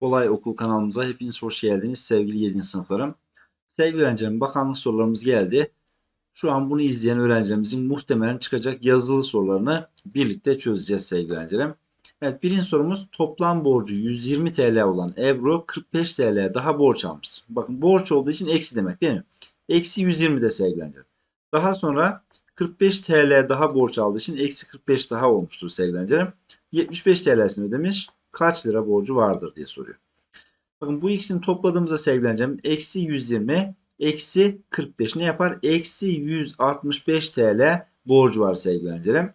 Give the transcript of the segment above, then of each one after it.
Kolay Okul kanalımıza hepiniz hoş geldiniz sevgili 7. sınıflarım. Sevgili öğrencilerim bakanlık sorularımız geldi. Şu an bunu izleyen öğrencilerimizin muhtemelen çıkacak yazılı sorularını birlikte çözeceğiz sevgili öğrencilerim. Evet birinci sorumuz toplam borcu 120 TL olan Ebru 45 TL daha borç almıştır. Bakın borç olduğu için eksi demek değil mi? Eksi 120 de sevgili öğrencilerim. Daha sonra 45 TL daha borç aldığı için eksi 45 daha olmuştur sevgili öğrencilerim. 75 TL'sini ödemiş. Kaç lira borcu vardır diye soruyor. Bakın bu ikisini topladığımızda sevgili öğrencim eksi 120 eksi 45 ne yapar? Eksi 165 TL borcu var sevgili öğrencilerim.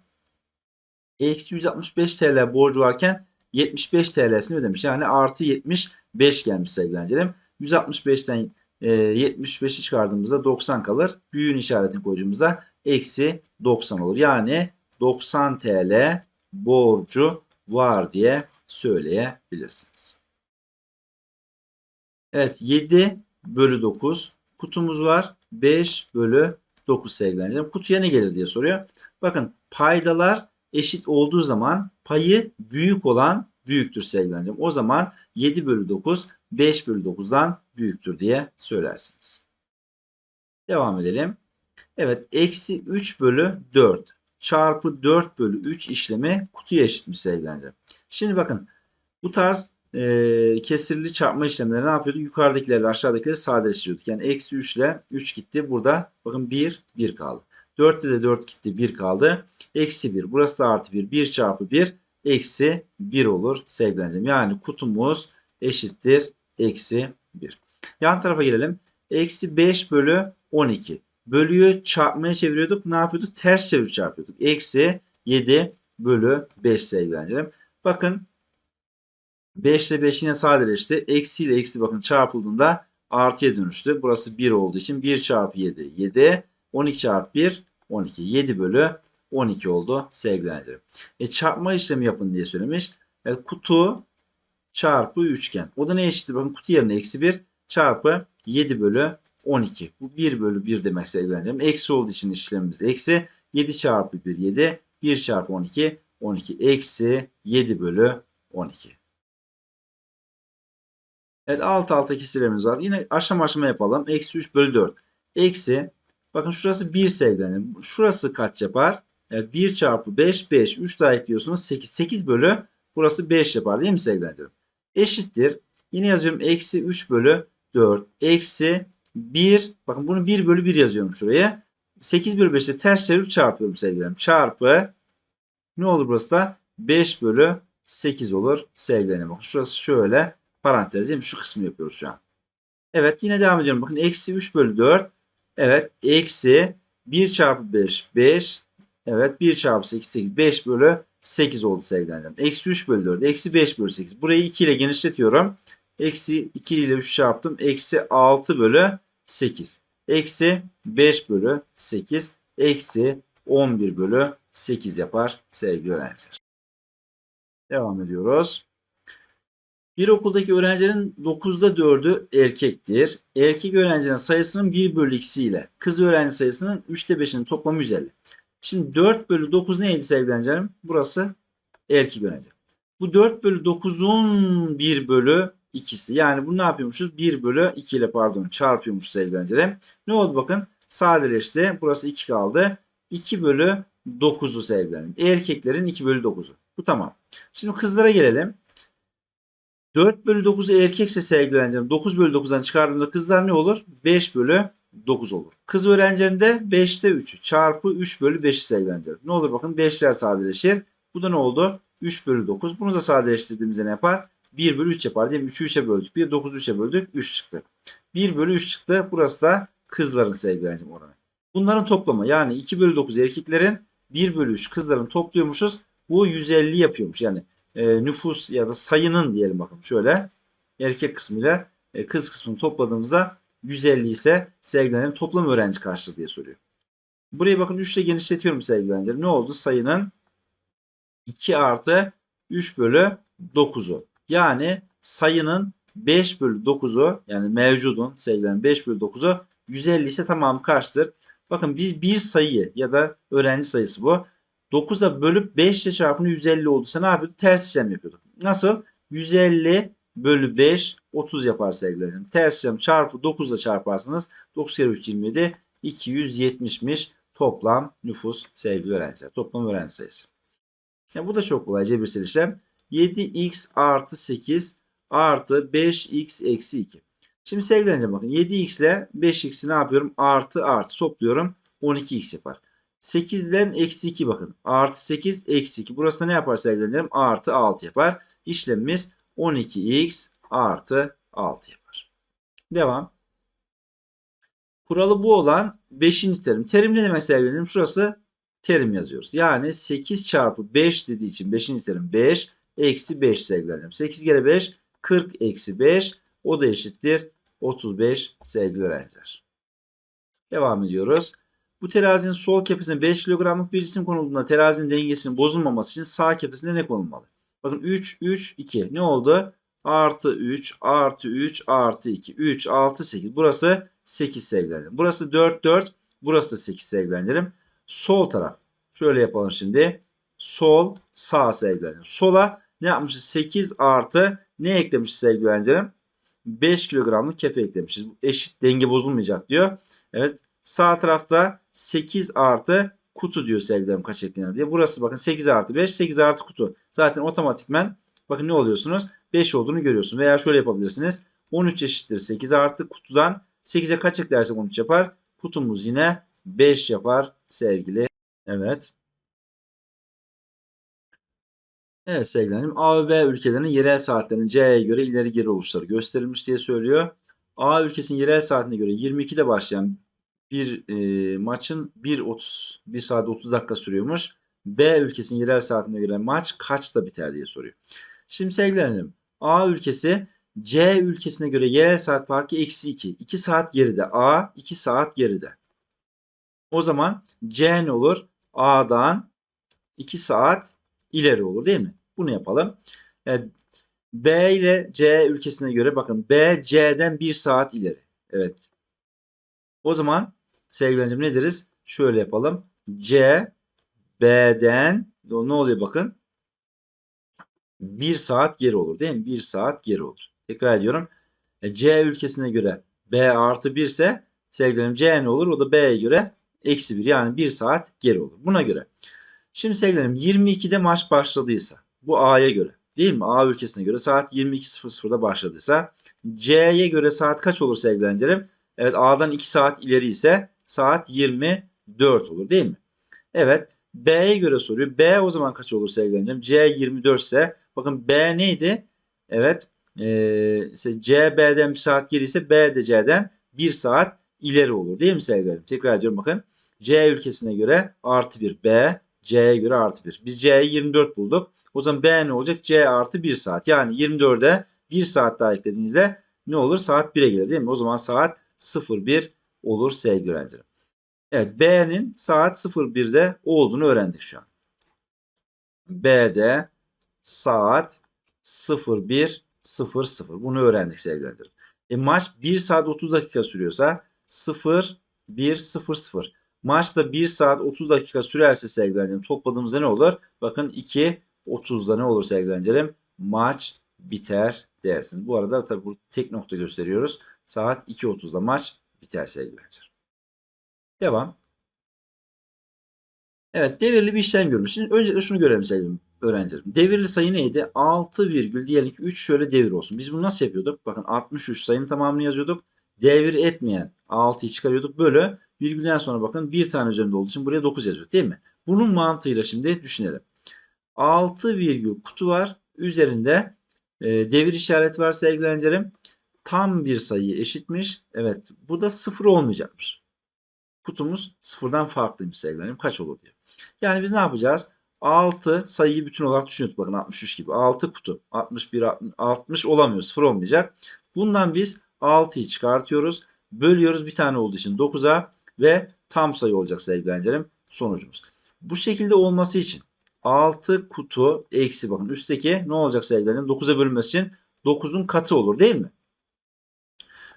Eksi 165 TL borcu varken 75 TL'sini ödemiş. Yani artı 75 gelmiş sevgili öğrencilerim. 165'ten e, 75'i çıkardığımızda 90 kalır. Büyüğün işaretini koyduğumuzda eksi 90 olur. Yani 90 TL borcu var diye söyleyebilirsiniz. Evet 7 bölü 9 kutumuz var. 5 bölü 9 sevgili öğrencilerim. Kutuya ne gelir diye soruyor. Bakın paydalar eşit olduğu zaman payı büyük olan büyüktür sevgili öğrencilerim. O zaman 7 bölü 9 5 bölü 9'dan büyüktür diye söylersiniz. Devam edelim. Evet eksi 3 bölü 4 çarpı 4 bölü 3 işlemi kutuya eşitmiş sevgili. Şimdi bakın bu tarz e, kesirli çarpma işlemleri ne yapıyorduk? Yukarıdakileri aşağıdakileri sadeleştiriyorduk. Yani eksi 3 ile 3 gitti. Burada bakın 1, 1 kaldı. 4'te de 4 gitti 1 kaldı. Eksi 1. Burası da artı 1. 1 çarpı 1 eksi 1 olur sevgili. Yani kutumuz eşittir eksi 1. Yan tarafa gelelim. Eksi 5 bölü 12. Bölüyü çarpmaya çeviriyorduk. Ne yapıyorduk? Ters çevir çarpıyorduk. Eksi 7 bölü 5 sevgili öğrencilerim. Bakın 5 ile 5 yine sadeleşti. Eksi ile eksi bakın çarpıldığında artıya dönüştü. Burası 1 olduğu için 1 çarpı 7 7. 12 çarpı 1 12. 7 bölü 12 oldu sevgili öğrencilerim. E, çarpma işlemi yapın diye söylemiş. E, kutu çarpı üçgen. O da ne eşittir? Bakın kutu yerine eksi 1 çarpı 7 bölü 12. Bu 1 bölü 1 demek sevgili öğrencilerim. Eksi olduğu için işlemimiz eksi. 7 çarpı 1 7. 1 çarpı 12 12. Eksi 7 bölü 12. Evet alt alta kesirlerimiz var. Yine aşama aşama yapalım. Eksi 3 bölü 4. Eksi bakın şurası 1 sevgilerim. Şurası kaç yapar? Evet 1 çarpı 5 5. 3 daha ekliyorsunuz 8. 8 bölü burası 5 yapar değil mi sevgilerim? Eşittir. Yine yazıyorum eksi 3 bölü 4. Eksi 1. Bakın bunu 1 bölü 1 yazıyorum şuraya. 8 bölü 5'te ters çevirip çarpıyorum sevgilerim. Çarpı ne olur burası da? 5 bölü 8 olur sevgilerim. Bakın şurası şöyle parantez değil mi? Şu kısmı yapıyoruz şu an. Evet yine devam ediyorum. Bakın eksi 3 bölü 4. Evet eksi 1 çarpı 5 5. Evet 1 çarpı 8 8. 5 bölü 8 oldu sevgilerim. Eksi 3 bölü 4. Eksi 5 bölü 8. Burayı 2 ile genişletiyorum. Eksi 2 ile 3 çarptım. Eksi 6 bölü 8. Eksi 5 bölü 8. Eksi 11 bölü 8 yapar sevgili öğrenciler. Devam ediyoruz. Bir okuldaki öğrencilerin 9'da 4'ü erkektir. Erkek öğrencilerin sayısının 1 bölü 2'si ile kız öğrenci sayısının 3'te 5'inin toplamı 150. Şimdi 4 bölü 9 neydi sevgili öğrencilerim? Burası erkek öğrenci. Bu 4 bölü 9'un 1 bölü 2'si. Yani bunu ne yapıyormuşuz? 1 bölü 2 ile pardon çarpıyormuş sevgili öğrencilerim. Ne oldu bakın? Sadeleşti. Burası 2 kaldı. 2 bölü 9'u sevgili öğrencilerim. Erkeklerin 2 bölü 9'u. Bu tamam. Şimdi kızlara gelelim. 4 bölü 9'u erkekse sevgili öğrencilerim 9 bölü 9'dan çıkardığımda kızlar ne olur? 5 bölü 9 olur. Kız öğrencilerinde 5'te 3'ü çarpı 3 bölü 5'i sevgili öğrencilerim. Ne olur bakın 5'ler sadeleşir. Bu da ne oldu? 3 bölü 9. Bunu da sadeleştirdiğimizde ne yapar? 1 bölü 3 yapar değil mi? 3'ü 3'e böldük. 1 9'u 3'e böldük. 3 çıktı. 1 bölü 3 çıktı. Burası da kızların sevgili oranı. Bunların toplamı yani 2 bölü 9 erkeklerin 1 bölü 3 kızların topluyormuşuz. Bu 150 yapıyormuş. Yani e, nüfus ya da sayının diyelim bakın şöyle erkek kısmıyla e, kız kısmını topladığımızda 150 ise sevgilerin toplam öğrenci kaçtır diye soruyor. Burayı bakın 3 ile genişletiyorum sevgili öğrenciler. Ne oldu? Sayının 2 artı 3 bölü 9'u. Yani sayının 5 bölü 9'u yani mevcudun sevgilerin 5 bölü 9'u 150 ise tamam kaçtır? Bakın biz bir sayıyı ya da öğrenci sayısı bu. 9'a bölüp 5 ile çarpınca 150 olduysa ne yapıyorduk? Ters işlem yapıyorduk. Nasıl? 150 bölü 5 30 yapar sevgili öğrencilerim. Ters işlem çarpı 9 ile çarparsanız 9 kere 3 27 270'miş toplam nüfus sevgili öğrenciler. Toplam öğrenci sayısı. Ya bu da çok kolay cebirsel işlem. 7x artı 8 artı 5x eksi 2. Şimdi sevgili bakın 7x ile 5x'i ne yapıyorum? Artı artı topluyorum. 12x yapar. 8'den eksi 2 bakın. Artı 8 eksi 2. Burası ne yapar sevgili? Artı 6 yapar. İşlemimiz 12x artı 6 yapar. Devam. Kuralı bu olan 5. terim. Terim ne demek sevgili öğrencilerim? Şurası terim yazıyoruz. Yani 8 çarpı 5 dediği için 5. terim 5 eksi 5 sevgili öğrencilerim. 8 kere 5 40 eksi 5 o da eşittir 35 sevgili öğrenciler. Devam ediyoruz. Bu terazinin sol kefesine 5 kilogramlık bir cisim konulduğunda terazinin dengesinin bozulmaması için sağ kefesine ne konulmalı? Bakın 3, 3, 2. Ne oldu? Artı 3, artı 3, artı 2. 3, 6, 8. Burası 8 sevgilerim. Burası 4, 4. Burası da 8 sevgilerim. Sol taraf. Şöyle yapalım şimdi. Sol, sağ sevgilerim. Sola ne yapmışız? 8 artı ne eklemişiz sevgilerim? 5 kilogramlık kefe eklemişiz. Eşit denge bozulmayacak diyor. Evet. Sağ tarafta 8 artı kutu diyor sevgilerim kaç eklenir diye. Burası bakın 8 artı 5 8 artı kutu. Zaten otomatikmen bakın ne oluyorsunuz? 5 olduğunu görüyorsun. Veya şöyle yapabilirsiniz. 13 eşittir 8 artı kutudan 8'e kaç eklersek 13 yapar? Kutumuz yine 5 yapar sevgili. Evet. Evet sevgilerim A ve B ülkelerinin yerel saatlerinin C'ye göre ileri geri oluşları gösterilmiş diye söylüyor. A ülkesinin yerel saatine göre 22'de başlayan bir e, maçın 1.30 1 saat 30 dakika sürüyormuş. B ülkesinin yerel saatine göre maç kaçta biter diye soruyor. Şimdi sevgilerim A ülkesi C ülkesine göre yerel saat farkı eksi 2. 2 saat geride. A 2 saat geride. O zaman C ne olur? A'dan 2 saat ileri olur değil mi? Bunu yapalım. Evet. B ile C ülkesine göre bakın B C'den 1 saat ileri. Evet. O zaman sevgilerim ne deriz? Şöyle yapalım. C B'den ne oluyor bakın? 1 saat geri olur değil mi? 1 saat geri olur. Tekrar ediyorum. E, C ülkesine göre B artı 1 ise sevgilerim C ne olur? O da B'ye göre eksi 1 yani 1 saat geri olur. Buna göre. Şimdi sevgilerim 22'de maç başladıysa bu A'ya göre değil mi? A ülkesine göre saat 22.00'da başladıysa C'ye göre saat kaç olur sevgilerim? Evet A'dan 2 saat ileri ise saat 24 olur değil mi? Evet B'ye göre soruyor. B o zaman kaç olur sevgilerim? C 24 ise bakın B neydi? Evet ee, C B'den 1 saat geri ise B de C'den 1 saat ileri olur değil mi sevgilerim? Tekrar ediyorum bakın. C ülkesine göre artı 1 B C'ye göre artı 1. Biz C'ye 24 bulduk. O zaman B ne olacak? C artı 1 saat. Yani 24'e 1 saat daha eklediğinizde ne olur? Saat 1'e gelir değil mi? O zaman saat 01 olur sevgili öğrencilerim. Evet B'nin saat 01'de olduğunu öğrendik şu an. B'de saat 01.00. Bunu öğrendik sevgili öğrencilerim. E, maç 1 saat 30 dakika sürüyorsa 01.00. Maçta 1 saat 30 dakika sürerse sevgili öğrencilerim topladığımızda ne olur? Bakın 2.30'da ne olur sevgili öğrencilerim? Maç biter dersin. Bu arada tabii burada tek nokta gösteriyoruz. Saat 2.30'da maç biter sevgili öğrencilerim. Devam. Evet devirli bir işlem görmüş. Şimdi öncelikle şunu görelim sevgili öğrencilerim. Devirli sayı neydi? 6 virgül diyelim ki 3 şöyle devir olsun. Biz bunu nasıl yapıyorduk? Bakın 63 sayının tamamını yazıyorduk. Devir etmeyen 6'yı çıkarıyorduk. Bölü virgülden sonra bakın bir tane üzerinde olduğu için buraya 9 yazıyor değil mi? Bunun mantığıyla şimdi düşünelim. 6 virgül kutu var. Üzerinde e, devir işareti var sevgili öğrencilerim. Tam bir sayı eşitmiş. Evet bu da 0 olmayacakmış. Kutumuz sıfırdan farklıymış sevgili öğrencilerim. Kaç olur diyor. Yani biz ne yapacağız? 6 sayıyı bütün olarak düşünüyoruz. Bakın 63 gibi. 6 kutu. 61, 60 olamıyor. 0 olmayacak. Bundan biz 6'yı çıkartıyoruz. Bölüyoruz bir tane olduğu için 9'a ve tam sayı olacak sevgili öğrencilerim sonucumuz. Bu şekilde olması için 6 kutu eksi bakın üstteki ne olacak öğrencilerim? 9'a bölünmesi için 9'un katı olur değil mi?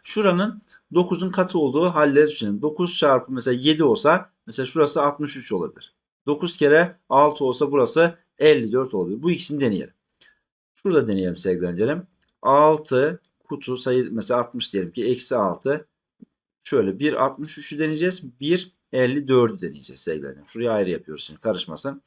Şuranın 9'un katı olduğu halleri düşünelim. 9 çarpı mesela 7 olsa mesela şurası 63 olabilir. 9 kere 6 olsa burası 54 oluyor. Bu ikisini deneyelim. Şurada deneyelim sevgili öğrencilerim. 6 kutu sayı mesela 60 diyelim ki eksi 6. Şöyle 1 63'ü deneyeceğiz. 1 54'ü deneyeceğiz sevgili öğrencilerim. Şuraya ayrı yapıyoruz şimdi karışmasın.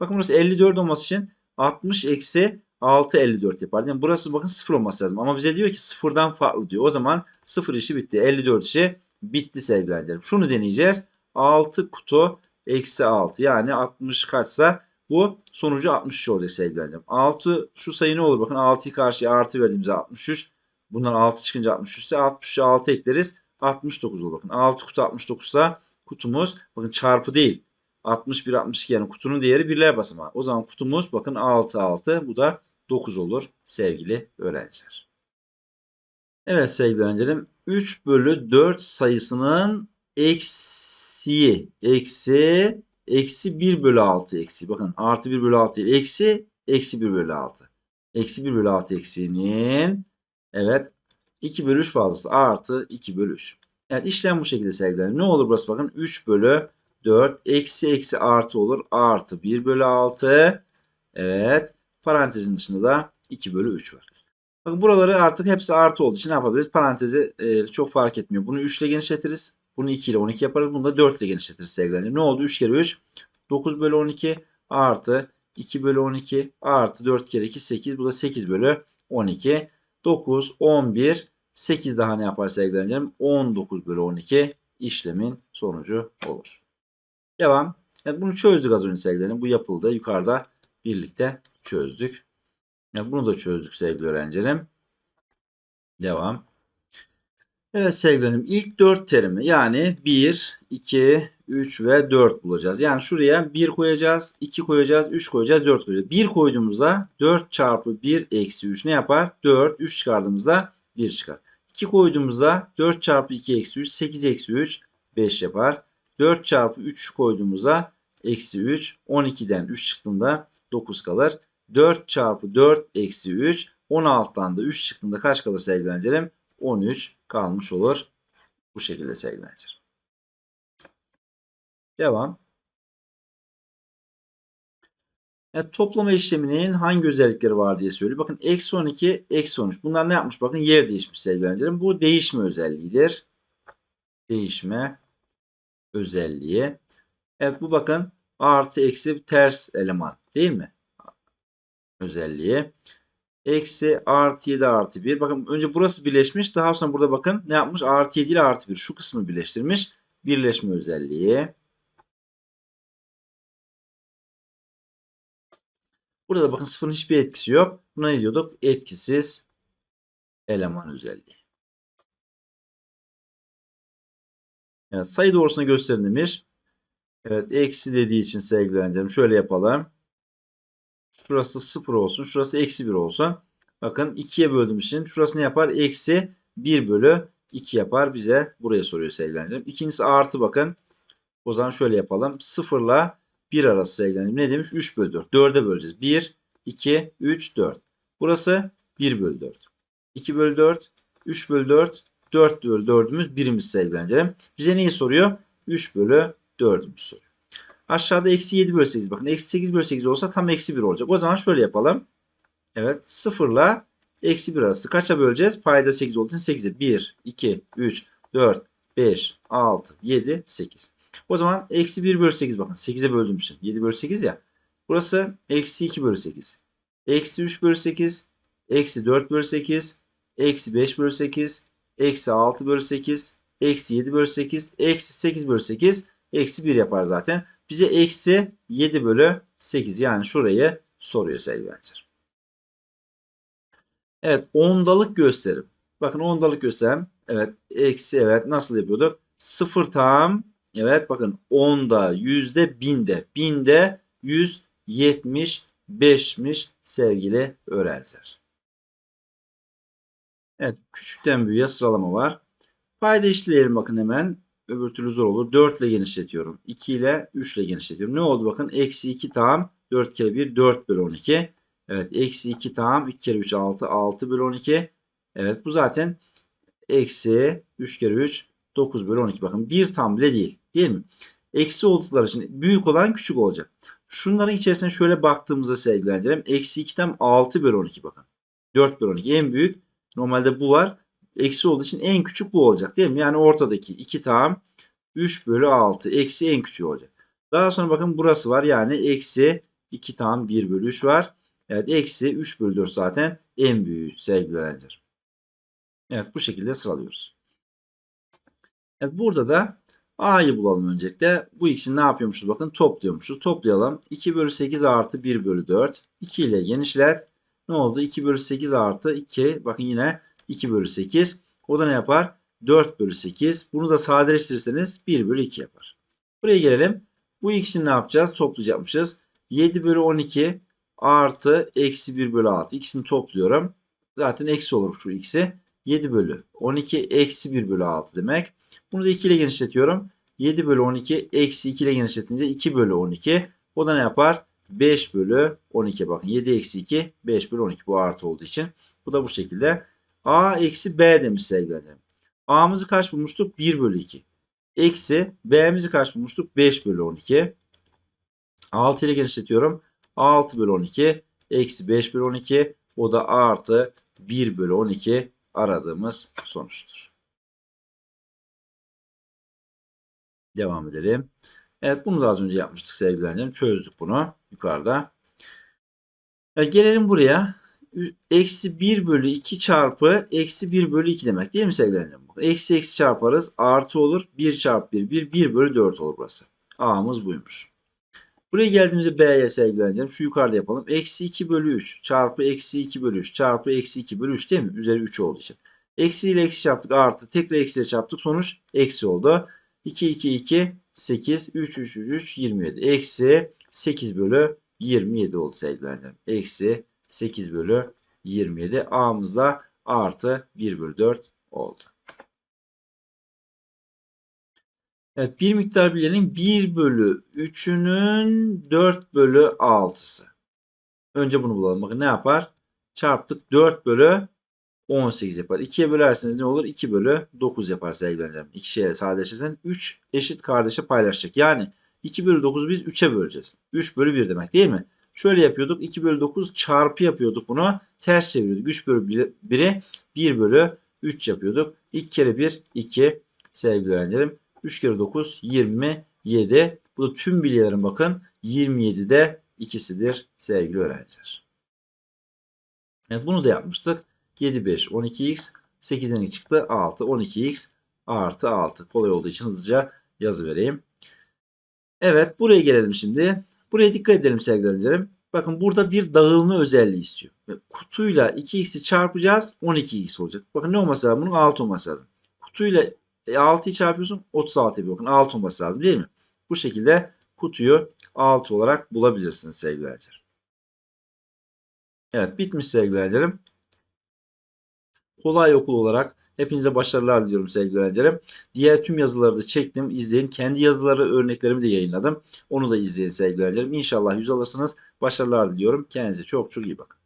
Bakın burası 54 olması için 60 eksi 6 54 yapar. Yani burası bakın 0 olması lazım. Ama bize diyor ki sıfırdan farklı diyor. O zaman 0 işi bitti. 54 işi bitti sevgili öğrencilerim. Şunu deneyeceğiz. 6 kutu eksi 6 yani 60 kaçsa bu sonucu 63 olacak sevgili öğrencilerim. 6 şu sayı ne olur? Bakın 6'yı karşıya artı verdiğimizde 63. Bundan 6 çıkınca 63 ise 63'e 6 ekleriz. 69 olur. Bakın 6 kutu 69 ise kutumuz bakın çarpı değil. 61 62 yani kutunun değeri birler basamağı. O zaman kutumuz bakın 6 6 bu da 9 olur sevgili öğrenciler. Evet sevgili öğrencilerim 3 bölü 4 sayısının eksiği eksi eksi 1 bölü 6 eksi. Bakın artı 1 bölü 6 değil eksi eksi 1 bölü 6. Eksi 1 bölü 6 eksiğinin evet 2 bölü 3 fazlası artı 2 bölü 3. Evet işlem bu şekilde sevgiler. Ne olur burası bakın 3 bölü 4 eksi eksi artı olur. Artı 1 bölü 6. Evet. Parantezin dışında da 2 bölü 3 var. Bakın buraları artık hepsi artı olduğu için ne yapabiliriz? Parantezi e, çok fark etmiyor. Bunu 3 ile genişletiriz. Bunu 2 ile 12 yaparız. Bunu da 4 ile genişletiriz sevgiler. Ne oldu? 3 kere 3. 9 bölü 12 artı 2 bölü 12 artı 4 kere 2 8. Bu da 8 bölü 12. 9, 11, 8 daha ne yapar sevgili öğrencilerim? 19 bölü 12 işlemin sonucu olur. Devam. Yani bunu çözdük az önce sevgilerim. Bu yapıldı. Yukarıda birlikte çözdük. Yani bunu da çözdük sevgili öğrencilerim. Devam. Evet sevgilerim ilk 4 terimi yani 1, 2, 3 ve 4 bulacağız. Yani şuraya 1 koyacağız, 2 koyacağız, 3 koyacağız, 4 koyacağız. 1 koyduğumuzda 4 çarpı 1 eksi 3 ne yapar? 4, 3 çıkardığımızda 1 çıkar. 2 koyduğumuzda 4 çarpı 2 eksi 3, 8 eksi 3, 5 yapar. 4 çarpı 3 koyduğumuzda eksi 3, 12'den 3 çıktığında 9 kalır. 4 çarpı 4 eksi 3, 16'dan da 3 çıktığında kaç kalır sevgili öğrencilerim? 13 kalmış olur. Bu şekilde sevgili öğrencilerim. Devam. Evet, toplama işleminin hangi özellikleri var diye söylüyor. Bakın eksi 12, eksi 13. Bunlar ne yapmış? Bakın yer değişmiş sevgili öğrencilerim. Bu değişme özelliğidir. Değişme özelliği. Evet bu bakın artı eksi ters eleman değil mi? Özelliği. Eksi artı 7 artı 1. Bakın önce burası birleşmiş. Daha sonra burada bakın ne yapmış? Artı 7 ile artı 1. Şu kısmı birleştirmiş. Birleşme özelliği. Burada da bakın sıfırın hiçbir etkisi yok. Buna ne diyorduk? Etkisiz eleman özelliği. Evet, sayı doğrusuna gösterin demiş. Evet eksi dediği için sevgili şöyle yapalım. Şurası 0 olsun. Şurası eksi 1 olsun. Bakın 2'ye böldüğüm için şurası ne yapar? Eksi 1 bölü 2 yapar. Bize buraya soruyor sevgili. İkincisi artı bakın. O zaman şöyle yapalım. 0 ile 1 arası sevgili. Ne demiş? 3 bölü 4. 4'e böleceğiz. 1, 2, 3, 4. Burası 1 bölü 4. 2 bölü 4, 3 bölü 4, 4 bölü 4'ümüz birimiz sevgili öğrencilerim. Bize neyi soruyor? 3 bölü 4'ümüz soruyor. Aşağıda eksi 7 bölü 8. Bakın eksi 8 bölü 8 olsa tam eksi 1 olacak. O zaman şöyle yapalım. Evet 0 ile eksi 1 arası. Kaça böleceğiz? Payda 8 olduğu için 8'e. 1, 2, 3, 4, 5, 6, 7, 8. O zaman eksi 1 bölü 8 bakın. 8'e böldüğüm için. 7 bölü 8 ya. Burası eksi 2 bölü 8. Eksi 3 bölü 8. Eksi 4 bölü 8. Eksi 5 bölü 8. Eksi 6 bölü 8. Eksi 7 bölü 8. Eksi 8 bölü 8. Eksi 1 yapar zaten. Bize eksi 7 bölü 8 yani şurayı soruyor sevgili. Evet ondalık gösterim. Bakın ondalık gösterim. Evet eksi evet nasıl yapıyorduk? 0 tam evet bakın onda yüzde binde binde 175'miş sevgili öğrenciler. Evet küçükten büyüğe sıralama var. Payda işleyelim bakın hemen. Öbür türlü zor olur. 4 ile genişletiyorum. 2 ile 3 ile genişletiyorum. Ne oldu bakın? Eksi 2 tam 4 kere 1 4 bölü 12. Evet eksi 2 tam 2 kere 3 6 6 bölü 12. Evet bu zaten eksi 3 kere 3 9 bölü 12. Bakın 1 tam bile değil. Değil mi? Eksi oldukları için büyük olan küçük olacak. Şunların içerisine şöyle baktığımızda sevgili. Eksi 2'den 6 bölü 12 bakın. 4 bölü 12 en büyük. Normalde bu var. Eksi olduğu için en küçük bu olacak değil mi? Yani ortadaki 2 tam 3 bölü 6. Eksi en küçüğü olacak. Daha sonra bakın burası var. Yani eksi 2 tam 1 bölü 3 var. Evet eksi 3 bölü 4 zaten en büyüğü sevgili öğrenciler. Evet bu şekilde sıralıyoruz. Evet burada da A'yı bulalım öncelikle. Bu ikisini ne yapıyormuşuz? Bakın topluyormuşuz. Toplayalım. 2 bölü 8 artı 1 bölü 4. 2 ile genişlet. Ne oldu? 2 bölü 8 artı 2. Bakın yine 2 bölü 8. O da ne yapar? 4 bölü 8. Bunu da sadeleştirirseniz 1 bölü 2 yapar. Buraya gelelim. Bu ikisini ne yapacağız? Toplayacakmışız. 7 bölü 12 artı eksi 1 bölü 6. İkisini topluyorum. Zaten eksi olur şu ikisi. 7 bölü 12 eksi 1 bölü 6 demek. Bunu da 2 ile genişletiyorum. 7 bölü 12 eksi 2 ile genişletince 2 bölü 12. O da ne yapar? 5 bölü 12 bakın 7 eksi 2 5 bölü 12 bu artı olduğu için. Bu da bu şekilde. A eksi B demiş sevgili A'mızı kaç bulmuştuk? 1 bölü 2. Eksi B'mizi kaç bulmuştuk? 5 bölü 12. 6 ile genişletiyorum. 6 bölü 12 eksi 5 bölü 12 o da artı 1 bölü 12 aradığımız sonuçtur. Devam edelim. Evet bunu da az önce yapmıştık sevgili. Çözdük bunu yukarıda. Evet, gelelim buraya. Eksi 1 bölü 2 çarpı eksi 1 bölü 2 demek değil mi sevgili öğrencilerim? Eksi eksi çarparız. Artı olur. 1 çarpı 1 1 1 bölü 4 olur burası. A'mız buymuş. Buraya geldiğimizde B'ye sevgili öğrencilerim. Şu yukarıda yapalım. Eksi 2 bölü 3 çarpı eksi 2 bölü 3 çarpı eksi 2 bölü 3 değil mi? Üzeri 3 olduğu için. Eksi ile eksi çarptık artı. Tekrar eksi ile çarptık. Sonuç eksi oldu. 2 2 2 8 3 3 3 3 27. Eksi 8 bölü 27 oldu sevgili. Eksi 8 bölü 27. A'mızda artı 1 bölü 4 oldu. Evet bir miktar bilyenin 1 bölü 3'ünün 4 bölü 6'sı. Önce bunu bulalım. Bakın ne yapar? Çarptık 4 bölü 18 yapar. 2'ye bölerseniz ne olur? 2 bölü 9 yapar sevgili öğrencilerim. 2 şeye sadeleşirsen 3 eşit kardeşe paylaşacak. Yani 2 bölü 9'u biz 3'e böleceğiz. 3 bölü 1 demek değil mi? Şöyle yapıyorduk. 2 bölü 9 çarpı yapıyorduk bunu. Ters çeviriyorduk. 3 bölü 1'i 1 bölü 3 yapıyorduk. 2 kere 1 2 sevgili öğrencilerim. 3 kere 9 27. Bu da tüm bilyelerin bakın 27'de ikisidir sevgili öğrenciler. Evet, bunu da yapmıştık. 7 5 12x 8'den çıktı 6 12x artı 6 kolay olduğu için hızlıca yazı vereyim. Evet buraya gelelim şimdi. Buraya dikkat edelim sevgili öğrencilerim. Bakın burada bir dağılma özelliği istiyor. Kutuyla 2x'i çarpacağız 12x olacak. Bakın ne olması lazım? Bunun 6 olması lazım. Kutuyla 6'yı çarpıyorsun 36 yapıyor. Bakın 6 olması lazım değil mi? Bu şekilde kutuyu 6 olarak bulabilirsiniz sevgili öğrenciler. Evet bitmiş sevgili öğrencilerim. Kolay okul olarak hepinize başarılar diliyorum sevgili öğrencilerim. Diğer tüm yazıları da çektim. izleyin. Kendi yazıları örneklerimi de yayınladım. Onu da izleyin sevgili öğrencilerim. İnşallah yüz alırsınız. Başarılar diliyorum. Kendinize çok çok iyi bakın.